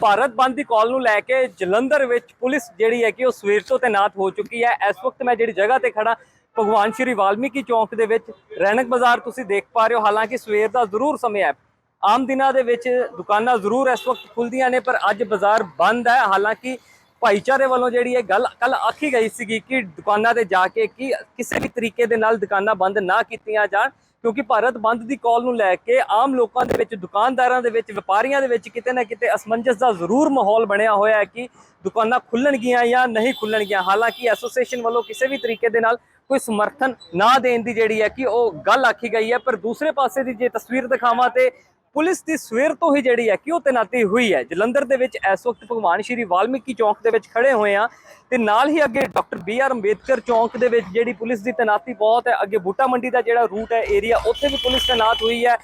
ਭਾਰਤ ਬੰਦ ਦੀ ਕਾਲ ਨੂੰ ਲੈ ਕੇ ਜਲੰਧਰ ਵਿੱਚ ਪੁਲਿਸ ਜਿਹੜੀ ਹੈ ਕਿ ਉਹ ਸਵੇਰ ਤੋਂ ਤੈਨਾਤ ਹੋ ਚੁੱਕੀ ਹੈ। ਇਸ ਵਕਤ ਮੈਂ ਜਿਹੜੀ ਜਗ੍ਹਾ ਤੇ ਖੜਾ ਭਗਵਾਨ ਸ਼੍ਰੀ ਵਾਲਮੀਕੀ ਚੌਂਕ ਦੇ ਵਿੱਚ ਰੈਣਕ ਬਾਜ਼ਾਰ ਤੁਸੀਂ ਦੇਖ ਪਾ ਰਹੇ ਹੋ। ਹਾਲਾਂਕਿ ਸਵੇਰ ਦਾ ਜ਼ਰੂਰ ਸਮਾਂ ਹੈ। ਆਮ ਦਿਨਾਂ ਦੇ ਵਿੱਚ ਦੁਕਾਨਾਂ ਜ਼ਰੂਰ ਇਸ ਵਕਤ ਖੁੱਲਦੀਆਂ ਨੇ, ਪਰ ਅੱਜ ਬਾਜ਼ਾਰ ਬੰਦ ਹੈ। ਹਾਲਾਂਕਿ ਭਾਈਚਾਰੇ ਵੱਲੋਂ ਜਿਹੜੀ ਇਹ ਗੱਲ ਕੱਲ ਆਖੀ ਗਈ ਸੀਗੀ ਕਿ ਦੁਕਾਨਾਂ ਤੇ ਜਾ ਕੇ ਕਿ ਕਿਸੇ ਵੀ ਤਰੀਕੇ ਦੇ ਨਾਲ ਦੁਕਾਨਾਂ ਬੰਦ ਨਾ ਕੀਤੀਆਂ ਜਾਣ, ਕਿਉਂਕਿ ਭਾਰਤ ਬੰਦ ਦੀ ਕਾਲ ਨੂੰ ਲੈ ਕੇ ਆਮ ਲੋਕਾਂ ਦੇ ਵਿੱਚ, ਦੁਕਾਨਦਾਰਾਂ ਦੇ ਵਿੱਚ, ਵਪਾਰੀਆਂ ਦੇ ਵਿੱਚ ਕਿਤੇ ਨਾ ਕਿਤੇ ਅਸਮੰਜਸ ਦਾ ਜ਼ਰੂਰ ਮਾਹੌਲ ਬਣਿਆ ਹੋਇਆ ਹੈ ਕਿ ਦੁਕਾਨਾਂ ਖੁੱਲਣਗੀਆਂ ਜਾਂ ਨਹੀਂ ਖੁੱਲਣਗੀਆਂ। ਹਾਲਾਂਕਿ ਐਸੋਸੀਏਸ਼ਨ ਵੱਲੋਂ ਕਿਸੇ ਵੀ ਤਰੀਕੇ ਦੇ ਨਾਲ ਕੋਈ ਸਮਰਥਨ ਨਾ ਦੇਣ ਦੀ ਜਿਹੜੀ ਹੈ ਕਿ ਉਹ ਗੱਲ ਆਖੀ ਗਈ ਹੈ। ਪਰ ਦੂਸਰੇ ਪਾਸੇ ਦੀ ਜੇ ਤਸਵੀਰ ਦਿਖਾਵਾਂ ਤੇ ਪੁਲਿਸ ਦੀ ਸਵੇਰ ਤੋਂ ਹੀ ਜਿਹੜੀ ਹੈ ਕਿ ਉਹ ਤੈਨਾਤੀ ਹੋਈ ਹੈ। ਜਲੰਧਰ ਦੇ ਵਿੱਚ ਇਸ ਵਕਤ ਭਗਵਾਨ ਸ਼੍ਰੀ ਵਾਲਮੀਕੀ ਚੌਂਕ ਦੇ ਵਿੱਚ ਖੜੇ ਹੋਏ ਆ ਤੇ ਨਾਲ ਹੀ ਅੱਗੇ ਡਾਕਟਰ ਬੀ ਆਰ ਅੰਬੇਦਕਰ ਚੌਂਕ ਦੇ ਵਿੱਚ ਜਿਹੜੀ ਪੁਲਿਸ ਦੀ ਤੈਨਾਤੀ ਬਹੁਤ ਹੈ। ਅੱਗੇ ਬੂਟਾ ਮੰਡੀ ਦਾ ਜਿਹੜਾ ਰੂਟ ਹੈ, ਏਰੀਆ, ਉੱਥੇ ਵੀ ਪੁਲਿਸ ਤੈਨਾਤ ਹੋਈ ਹੈ।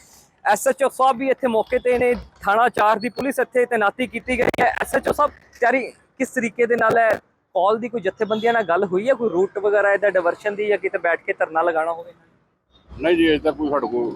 ਐਸਐਚਓ ਸਾਹਿਬ ਵੀ ਇੱਥੇ ਮੌਕੇ ਤੇ ਨੇ। ਥਾਣਾ 4 ਦੀ ਪੁਲਿਸ ਇੱਥੇ ਤੈਨਾਤੀ ਕੀਤੀ ਗਈ ਹੈ। ਐਸਐਚਓ ਸਾਹਿਬ, ਤਿਆਰੀ ਕਿਸ ਤਰੀਕੇ ਦੇ ਨਾਲ ਹੈ? ਕਾਲ ਦੀ ਕੋਈ ਜਥੇਬੰਦੀਆਂ ਨਾਲ ਗੱਲ ਹੋਈ ਹੈ? ਕੋਈ ਰੂਟ ਵਗੈਰਾ ਇਹਦਾ ਡਿਵਰਸ਼ਨ ਦੀ ਜਾਂ ਕਿਤੇ ਬੈਠ ਕੇ ਧਰਨਾ ਲਗਾਉਣਾ ਹੋਵੇ? ਨਹੀਂ ਜੀ ਅਜੇ ਤੱਕ ਕੋਈ ਸਾਡੇ ਕੋਲ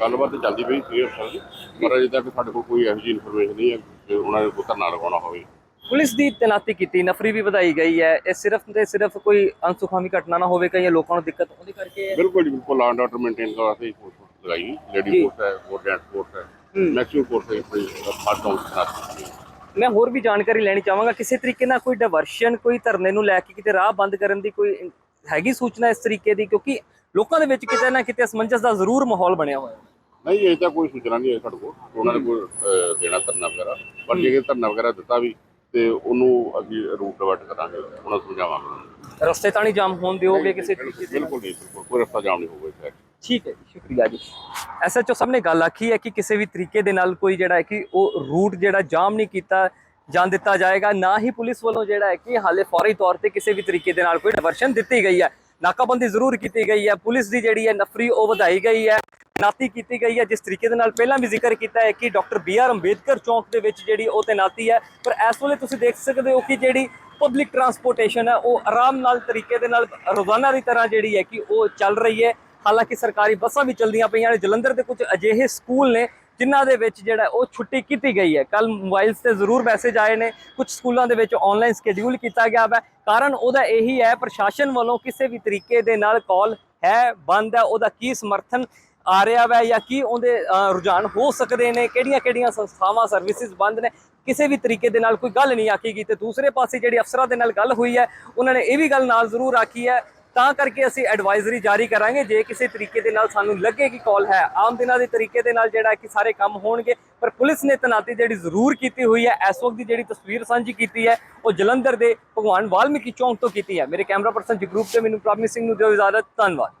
ਗੱਲਬਾਤ ਤਾਂ ਚੱਲਦੀ ਪਈ ਸੀ ਅਫਸਰ ਦੀ ਪਰ ਅਜੇ ਤੱਕ ਸਾਡੇ ਕੋਲ ਕੋਈ ਇਹੋ ਜਿਹੀ ਇਨਫੋਰਮੇਸ਼ਨ ਨਹੀਂ ਹੈ ਕਿ ਉਹਨਾਂ ਨੇ ਕੋਈ ਧਰਨਾ ਲਗਾਉਣਾ ਹੋਵੇ ਪੁਲਿਸ ਦੀ ਤੈਨਾਤੀ ਕੀਤੀ ਨਫਰੀ ਵੀ ਵਧਾਈ ਗਈ ਹੈ ਇਹ ਸਿਰਫ ਤੇ ਸਿਰਫ ਕੋਈ ਅਨਸੁਖਾਵੀ ਘਟਨਾ ਨਾ ਹੋਵੇ ਕਈ ਲੋਕਾਂ ਨੂੰ ਦਿੱਕਤ ਉਹਦੇ ਕਰਕੇ ਹੈ। ਬਿਲਕੁਲ ਜੀ ਬਿਲਕੁਲ ਐਂਡ ਆਰਡਰ ਮੇਨਟੇਨ ਕਰਨ ਵਾਸਤੇ ਫੋਰਸ ਲਗਾਈ। ਲੇਡੀ ਫੋਰਸ ਹੈ ਜੈਂਟ ਫੋਰਸ ਹੈ। ਮੈਕਸਿਮਮ ਫੋਰਸ ਹੈ ਆਪਣੀ ਹਰ ਚੌਂਕ ਤੈਨਾਤ ਮੈਂ ਹੋਰ ਵੀ ਜਾਣਕਾਰੀ ਲੈਣੀ ਚਾਹਾਂਗਾ ਕਿਸੇ ਤਰੀਕੇ ਨਾਲ ਕੋਈ ਡਿਵਰਸ਼ਨ ਕੋਈ ਧਰਨੇ ਨੂੰ ਲੈ ਕੇ ਕਿਤੇ ਰਾਹ ਬੰਦ ਕਰਨ ਦੀ ਕੋਈ ਹੈਗੀ ਸੂਚਨਾ ਇਸ ਤਰੀਕੇ ਦੀ ਕਿਉਂਕਿ ਲੋਕਾਂ ਦੇ ਵਿੱਚ ਕਿਤੇ ਨਾ ਕਿਤੇ ਅਸਮੰਜਸ ਦਾ ਜ਼ਰੂਰ ਮਾਹੌਲ ਬਣਿਆ ਹੋਇਆ। ਹੈ ਨਹੀਂ ਅਜੇ ਤੱਕ ਕੋਈ ਸੂਚਨਾ ਨਹੀਂ ਹੈ ਸਾਡੇ ਕੋਲ। ਉਹਨਾਂ ਨੇ ਕੋਈ ਅਹ, ਦੇਣਾ ਧਰਨਾ ਵਗੈਰਾ। ਪਰ ਜੇ ਧਰਨਾ ਵਗੈਰਾ ਦਿੱਤਾ ਵੀ ਤੇ ਉਹਨੂੰ ਅੱਗੇ ਰੂਟ ਡਿਵਰਟ ਕਰਾਂਗੇ ਉਹਨਾਂ ਨੂੰ ਸਮਝਾਵਾਂਗੇ। ਰਸਤੇ ਤਾਂ ਨਹੀਂ ਜਾਮ ਹੋਣ ਦਿਓਗੇ ਕਿਸੇ ਤਰੀਕੇ ਨਾਲ? ਬਿਲਕੁਲ ਨਹੀਂ ਬਿਲਕੁਲ ਕੋਈ ਰਸਤਾ ਜਾਮ ਨਹੀਂ ਹੋਊਗਾ ਇੱਥੇ ਠੀਕ ਹੈ ਜੀ ਸ਼ੁਕਰੀਆ ਜੀ। ਐਸਐਚਓ ਸਾਹਿਬ ਨੇ ਗੱਲ ਆਖੀ ਹੈ ਕਿ ਕਿਸੇ ਵੀ ਤਰੀਕੇ ਦੇ ਨਾਲ ਕੋਈ ਜਿਹੜਾ ਹੈ ਕਿ ਉਹ ਰੂਟ ਜਿਹੜਾ ਜਾਮ ਨਹੀਂ ਕੀਤਾ ਜਾਣ ਦਿੱਤਾ ਜਾਏਗਾ। ਨਾ ਹੀ ਪੁਲਿਸ ਵੱਲੋਂ ਜਿਹੜਾ ਹੈ ਕਿ ਹਾਲੇ ਫੌਰੀ ਤੌਰ ਤੇ ਕਿਸੇ ਵੀ ਤਰੀਕੇ ਦੇ ਨਾਲ ਕੋਈ ਡਿਵਰਸ਼ਨ ਦਿੱਤੀ ਗਈ ਹੈ। ਨਾਕਾਬੰਦੀ ਜ਼ਰੂਰ ਕੀਤੀ ਗਈ ਹੈ। ਪੁਲਿਸ ਦੀ ਜਿਹੜੀ ਹੈ ਨਫਰੀ, ਉਹ ਵਧਾਈ ਗਈ ਹੈ। ਤੈਨਾਤੀ ਕੀਤੀ ਗਈ ਹੈ। ਜਿਸ ਤਰੀਕੇ ਦੇ ਨਾਲ ਪਹਿਲਾਂ ਵੀ ਜ਼ਿਕਰ ਕੀਤਾ ਹੈ ਕਿ ਡਾਕਟਰ ਬੀ ਆਰ ਅੰਬੇਦਕਰ ਚੌਂਕ ਦੇ ਵਿੱਚ ਜਿਹੜੀ ਉਹ ਤੈਨਾਤੀ ਹੈ। ਪਰ ਇਸ ਵੇਲੇ ਤੁਸੀਂ ਦੇਖ ਸਕਦੇ ਹੋ ਕਿ ਜਿਹੜੀ ਪਬਲਿਕ ਟਰਾਂਸਪੋਰਟੇਸ਼ਨ ਹੈ, ਉਹ ਆਰਾਮ ਨਾਲ ਤਰੀਕੇ ਦੇ ਨਾਲ ਰੋਜ਼ਾਨਾ ਦੀ ਤਰ੍ਹਾਂ ਜਿਹੜੀ ਹੈ ਕਿ ਉਹ ਚੱਲ ਰਹੀ ਹੈ। ਹਾਲਾਂਕਿ ਸਰਕਾਰੀ ਬੱਸਾਂ ਵੀ ਚੱਲਦੀਆਂ ਪਈਆਂ ਨੇ। ਜਲੰਧਰ ਦੇ ਕੁਝ ਅਜਿਹੇ ਸਕੂਲ ਨੇ ਜਿਨ੍ਹਾਂ ਦੇ ਵਿੱਚ ਜਿਹੜਾ ਉਹ ਛੁੱਟੀ ਕੀਤੀ ਗਈ ਹੈ। ਕੱਲ ਮੋਬਾਈਲਸ ਤੇ ਜ਼ਰੂਰ ਮੈਸੇਜ ਆਏ ਨੇ। ਕੁਝ ਸਕੂਲਾਂ ਦੇ ਵਿੱਚ ਆਨਲਾਈਨ ਸ਼ਡਿਊਲ ਕੀਤਾ ਗਿਆ ਹੈ ਕਾਰਨ ਉਹਦਾ ਇਹੀ ਹੈ, ਪ੍ਰਸ਼ਾਸਨ ਵੱਲੋਂ ਕਿਸੇ ਵੀ ਤਰੀਕੇ ਦੇ ਨਾਲ ਕਾਲ ਹੈ, ਬੰਦ ਹੈ, ਉਹਦਾ ਕੀ ਸਮਰਥਨ ਆ ਰਿਹਾ ਵੈ ਜਾਂ ਕੀ ਉਹਦੇ ਰੁਝਾਨ ਹੋ ਸਕਦੇ ਨੇ ਕਿਹੜੀਆਂ ਕਿਹੜੀਆਂ ਸੰਸਥਾਵਾਂ ਸਰਵਿਸਿਜ਼ ਬੰਦ ਨੇ, ਕਿਸੇ ਵੀ ਤਰੀਕੇ ਦੇ ਨਾਲ ਕੋਈ ਗੱਲ ਨਹੀਂ ਆਖੀ ਗਈ। ਤੇ ਦੂਸਰੇ ਪਾਸੇ ਜਿਹੜੀ ਅਫਸਰਾਂ ਦੇ ਨਾਲ ਗੱਲ ਹੋਈ ਹੈ, ਉਹਨਾਂ ਨੇ ਇਹ ਵੀ ਗੱਲ ਨਾਲ ਜ਼ਰੂਰ ਆਖੀ ਹੈ ਤਾਂ ਕਰਕੇ ਅਸੀਂ ਐਡਵਾਈਜ਼ਰੀ ਜਾਰੀ ਕਰਾਂਗੇ। ਜੇ ਕਿਸੇ ਤਰੀਕੇ ਦੇ ਨਾਲ ਸਾਨੂੰ ਲੱਗੇ ਕਿ ਕਾਲ ਹੈ, ਆਮ ਦਿਨਾਂ ਦੇ ਤਰੀਕੇ ਦੇ ਨਾਲ ਜਿਹੜਾ ਕਿ ਸਾਰੇ ਕੰਮ ਹੋਣਗੇ, ਪਰ ਪੁਲਿਸ ਨੇ ਤਨਾਤੀ ਜਿਹੜੀ ਜ਼ਰੂਰ ਕੀਤੀ ਹੋਈ ਹੈ, ਇਸ ਵਕਤ ਦੀ ਜਿਹੜੀ ਤਸਵੀਰ ਸਾਂਝੀ ਕੀਤੀ ਹੈ, ਉਹ ਜਲੰਧਰ ਦੇ ਭਗਵਾਨ ਵਾਲਮੀਕੀ ਚੌਂਕ ਤੋਂ ਕੀਤੀ ਹੈ। ਮੇਰੇ ਕੈਮਰਾ ਪਰਸਨ ਜਗਰੂਪ ਤੇ ਮੈਨੂੰ ਪ੍ਰੋਮਿਸਿੰਗ ਨੂੰ ਦਿਓ ਇਜਾਜ਼ਤ, ਧੰਨਵਾਦ।